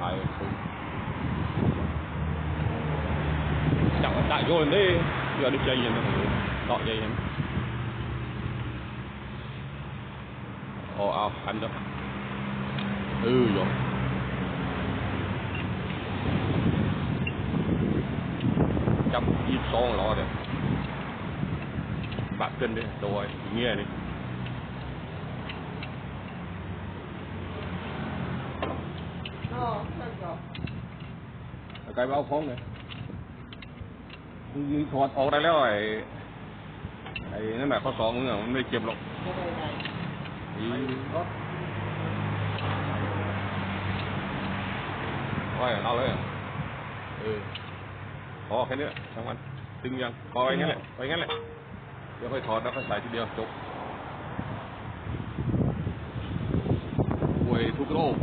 Reifen. Chẳng có rồi đi, giờ đi chơi gì em. Ồ, ao, anh đó. Ừ rồi. Trong ít lọ đấy. Bạn tên đi, đồ nghe đi. ไกลไปเอาของเลยยิงถอดออกได้แล้วไอ้ไอ้นั่นแหละข้อสองมึงอะมันไม่เก็บหรอกอีว่าเอาเลยอะเออพอแค่นี้แหละทั้งวันตึงยังพอไปงั้นแหละไปงั้นแหละเดี๋ยวค่อยถอดแล้วค่อยใส่ทีเดียวจบป่วยทุกโรค